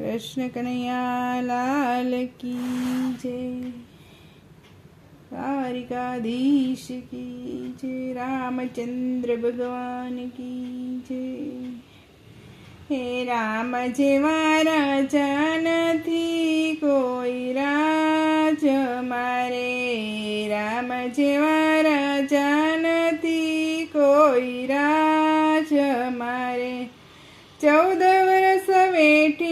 કૃષ્ણ કનૈયા લાલ કી જય. દ્વારિકાધીશ કી જય. રામચંદ્ર ભગવાન કી જય. હે રામ, જેવા રાજા નથી કોઈ રાજ મારે. રામ, જેવા રાજા નથી કોઈ રાજ મારે. ચૌદ વર્ષ વેઠિયા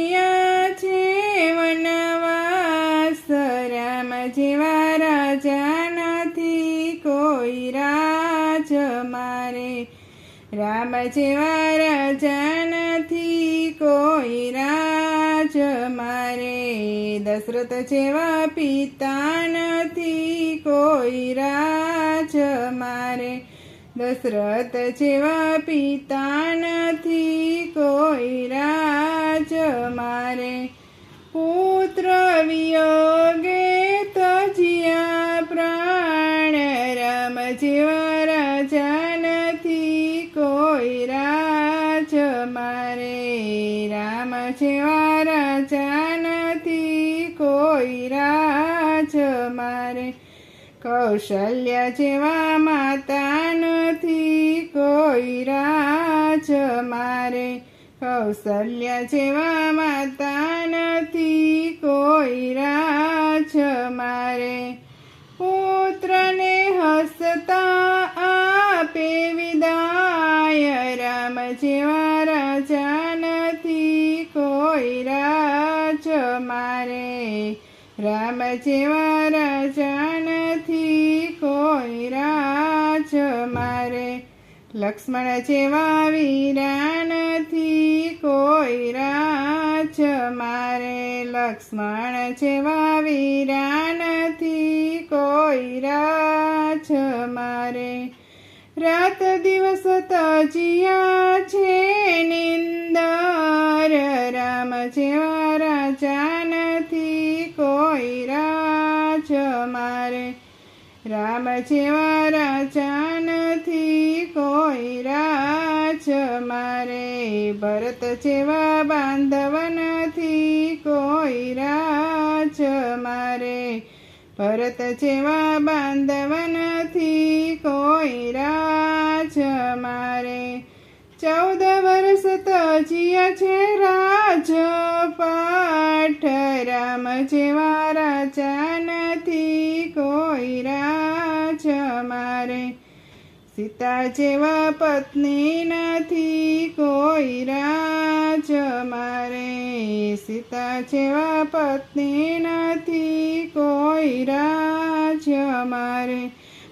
જેવા રાજા નથી કોઈ રાજ મારે રામ જેવા રાજા નથી કોઈ રાજ મારે દશરથ જેવા પિતા નથી કોઈ રાજ મારે દશરથ જેવા પિતા નથી કોઈ રાજ મારે પુત્ર વિયોગે રાજા નથી કોઈ રાજ મારે? રામ જેવા રાજા નથી કોઈ રાજ મારે? કૌશલ્ય જેવા માતા નથી કોઈ રાજ મારે? કૌશલ્ય જેવા માતા નથી કોઈ રાજ મારે? પુત્રને હસતા જેવા રાજા નથી કોઈ રાજ મારે રામ જેવા રાજા નથી કોઈ રાજ મારે લક્ષ્મણ જેવા વીરા નથી કોઈ રાજ મારે લક્ષ્મણ જેવા વીરા નથી કોઈ રાજ મારે. રાત દિવસ તજિયા રામ જેવા રાજા નથી કોઈ રાજ મારે. ભરત જેવા બાંધવ નથી કોઈ રાજ મારે. ભરત જેવા બાંધવ નથી કોઈ રાજ મારે. ચૌદ વર્ષ તજિયા છે રાજ પાઠ. રામ જેવા રાજા મારે. સીતા જેવા પત્ની નથી, કોઈ રાજ મારે. સીતા જેવા પત્ની નથી, કોઈ રાજ મારે.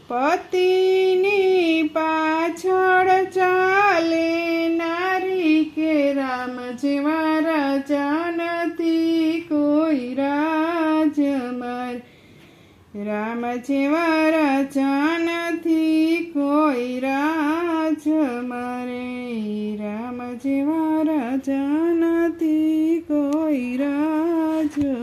પતિની પાછળ ચાલે નારી કે રામ જેવા રામ જેવા રાજા નથી કોઈ રાજ મારે. રામ જેવા રાજા નથી કોઈ રાજ